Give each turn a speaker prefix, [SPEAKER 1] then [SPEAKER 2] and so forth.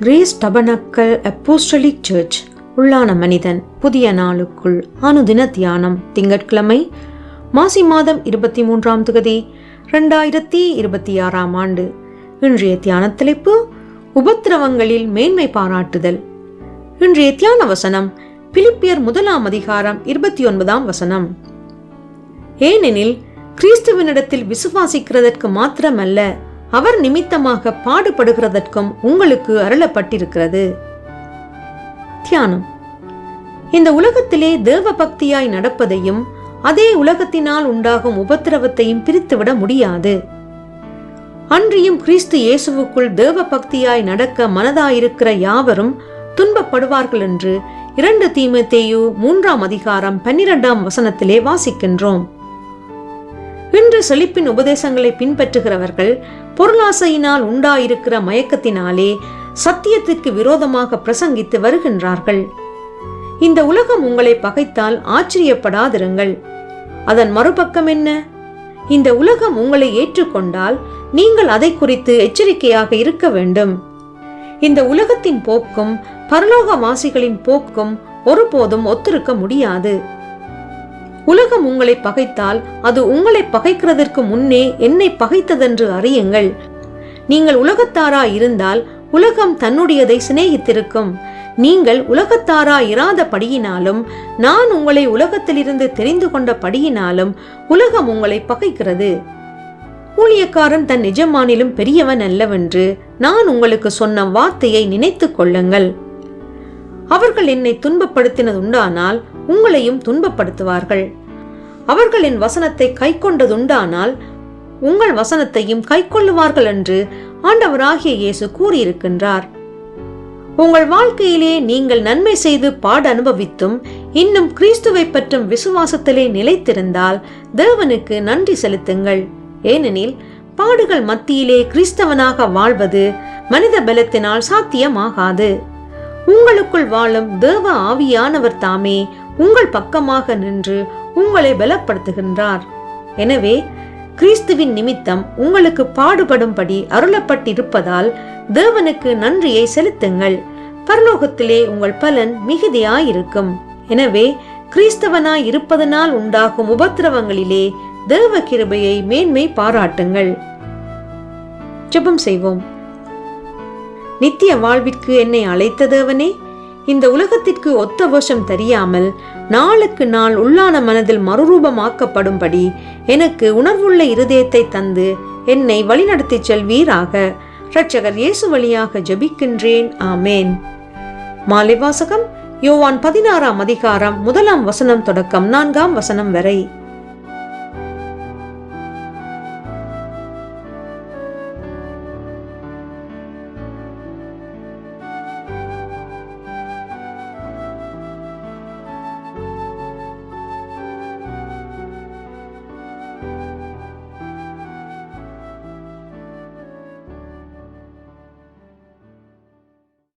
[SPEAKER 1] Grace tabernacle apostolic search. உள்ளான மனிதன் புதிய நாளுக்குள் அனுதின தியானம். திங்கட்கிழமை மாசி மாதம் இருபத்தி மூன்றாம் தொகுதி ரெண்டாயிரத்தி இருபத்தி ஆறாம் ஆண்டு. இன்றைய தியான தலைப்பு உபத்திரவங்களில் மேன்மை பாராட்டுதல். இன்றைய தியான வசனம் பிலிப்பியர் முதலாம் அதிகாரம் இருபத்தி ஒன்பதாம் வசனம். ஏனெனில் கிறிஸ்துவனிடத்தில் விசுவாசிக்கிறதற்கு மாத்திரமல்ல அவர் நிமித்தமாக பாடுபடுகிறதற்கும் உங்களுக்கு அருளப்பட்டிருக்கிறது. தியானம். இந்த உலகத்திலே தேவ பக்தியாய் நடப்பதையும் அதே உலகத்தினால் உண்டாகும் உபத்திரவத்தையும் பிரித்துவிட முடியாது. அன்றியும் கிறிஸ்து இயேசுவுக்குள் தேவ பக்தியாய் நடக்க மனதாயிருக்கிற யாவரும் துன்பப்படுவார்கள் என்று இரண்டு தீமத்தேயு மூன்றாம் அதிகாரம் பன்னிரெண்டாம் வசனத்திலே வாசிக்கின்றோம். இன்று செழிப்பின் உபதேசங்களை பின்பற்றுகிறவர்கள் பொருளாசையினால் உண்டாயிருக்கிற மயக்கத்தினாலே சத்தியத்திற்கு விரோதமாக பிரசங்கித்து வருகின்றார்கள். இந்த உலகம் உங்களை பகைத்தால் ஆச்சரியப்படாதிருங்கள். அதன் மறுபக்கம் என்ன? இந்த உலகம் உங்களை ஏற்றுக்கொண்டால் நீங்கள் அதை குறித்து எச்சரிக்கையாக இருக்க வேண்டும். இந்த உலகத்தின் போக்கும் பரலோகவாசிகளின் போக்கும் ஒருபோதும் ஒத்திருக்க முடியாது. உலகம் உங்களை பகைத்தால் அது உங்களை பகைக்கிறதற்கு முன்னே என்னை பகைத்ததென்று அறியுங்கள். நீங்கள் உலகத்தாரா இருந்தால் உலகம் தன்னுடையதை சிநேகித்திருக்கும். நீங்கள் உலகத்தாரா இராதபடியினாலும் நான் உங்களை உலகத்திலிருந்து தெரிந்து கொண்ட படியினாலும் உலகம் உங்களை பகைக்கிறது. ஊழியக்காரன் தன் நிஜமானிலும் பெரியவன் அல்லவென்று நான் உங்களுக்கு சொன்ன வார்த்தையை நினைத்துக் கொள்ளுங்கள். அவர்கள் என்னை துன்பப்படுத்தினது உண்டானால் உங்களையும் துன்பப்படுத்துவார்கள். அவர்கள் என் வசனத்தை கைக்கொண்டதுண்டானால் உங்கள் வசனத்தையும் கைக்கொள்ளுவார்கள் என்று ஆண்டவராகிய இயேசு கூறியிருக்கின்றார். உங்கள் வாழ்க்கையிலே நீங்கள் நன்மை செய்து பாட அனுபவித்தும் இன்னும் கிறிஸ்துவை பற்றும் விசுவாசத்திலே நிலைத்திருந்தால் தேவனுக்கு நன்றி செலுத்துங்கள். ஏனெனில் பாடுகள் மத்தியிலே கிறிஸ்தவனாக வாழ்வது மனித பலத்தினால் சாத்தியமாகாது. உங்களுக்குள் வாழும் தேவ ஆவியானவர் தாமே உங்கள் பக்கமாக நின்று உங்களை பலப்படுத்துகின்றார். எனவே கிறிஸ்துவின் நிமித்தம் உங்களுக்கு பாடுபடும்படி அருளப்பட்டிருப்பதால் தேவனுக்கு நன்றியை செலுத்துங்கள். பரலோகத்திலே உங்கள் பலன் மிகுதியாயிருக்கும். எனவே கிறிஸ்தவனாய் இருப்பதனால் உண்டாகும் உபத்திரவங்களிலே தேவ கிருபையை மேன்மை பாராட்டுங்கள். ஜெபம் செய்வோம். நித்திய வாழ்விற்கு என்னை அழைத்தது அவனே? இந்த உலகத்திற்கு ஒத்த வருஷம் தெரியாமல் நாளுக்கு நாள் உள்ளான மனதில் மறுரூபமாக்கப்படும்படி எனக்கு உணர்வுள்ள இருதயத்தை தந்து என்னை வழிநடத்திச் செல்வீராக. இரட்சகர் இயேசு வழியாக ஜபிக்கின்றேன். ஆமேன். மாலை வாசகம் யோவான் பதினாறாம் அதிகாரம் முதலாம் வசனம் தொடக்கம் நான்காம் வசனம் வரை.